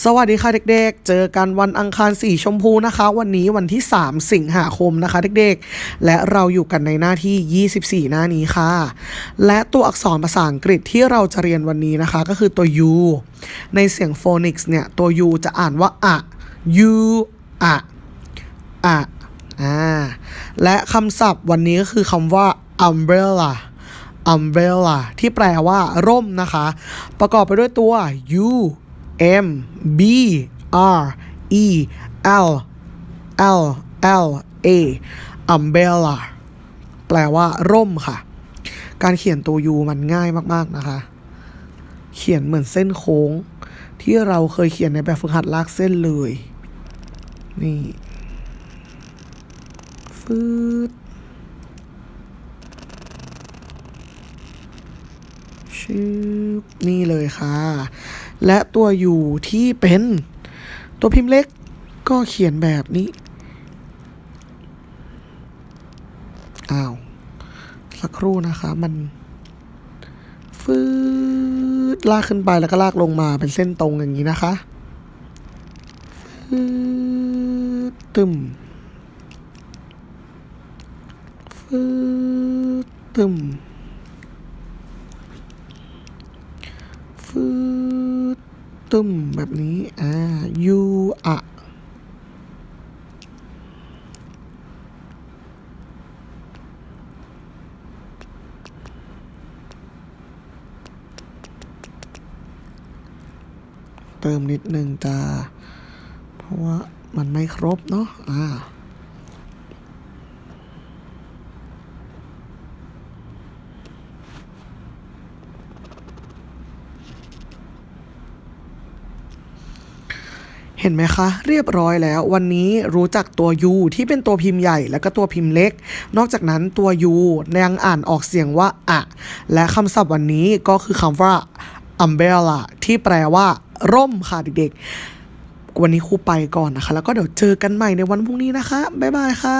สวัสดีค่ะเด็กๆ เจอกันวันอังคารสีชมพูนะคะ วันนี้วันที่ 3 สิงหาคมนะคะเด็กๆ และเราอยู่กันในหน้าที่ 24 หน้านี้ค่ะ และตัวอักษรภาษาอังกฤษที่เราจะเรียนวันนี้นะคะ ก็คือตัว u ในเสียงโฟนิกส์เนี่ยตัว u จะอ่านว่าอะ u อะอะอ่าและคำศัพท์วันนี้ก็คือคำว่า umbrella umbrella ที่แปลว่าร่มนะคะ ประกอบไปด้วยตัว u m b r e l l l a umbrella แปลว่า ร่มค่ะ การเขียนตัว u มันง่ายมาก ๆ นะคะ เขียนเหมือนเส้นโค้ง ที่เราเคยเขียนในแบบฝึกหัดลากเส้นเลย นี่ฟืดชื่อนี่เลยค่ะ และตัวอยู่ที่เป็นตัวพิมพ์เล็กก็เขียนแบบนี้ อ้าว สักครู่นะคะ มันฟืดลากขึ้นไปแล้วก็ลากลงมาเป็นเส้นตรงอย่างนี้นะคะฟืดตึมฟืดตึม ฟืด ตึมแบบนี้ อ่า ยูอะเติมนิดนึงจ้า เพราะว่ามันไม่ครบเนาะ อ่า เห็นไหมคะ เรียบร้อยแล้ว วันนี้รู้จักตัว U ที่เป็นตัวพิมพ์ใหญ่แล้วก็ตัวพิมพ์เล็ก นอกจากนั้นตัว U ยังอ่านออกเสียงว่าอะและคำศัพท์วันนี้ก็คือคำว่า umbrella ที่แปลว่า ร่มค่ะเด็กๆ วันนี้ครูไปก่อนนะคะ แล้วก็เดี๋ยวเจอกันใหม่ในวันพรุ่งนี้นะคะ บ๊ายบายค่ะ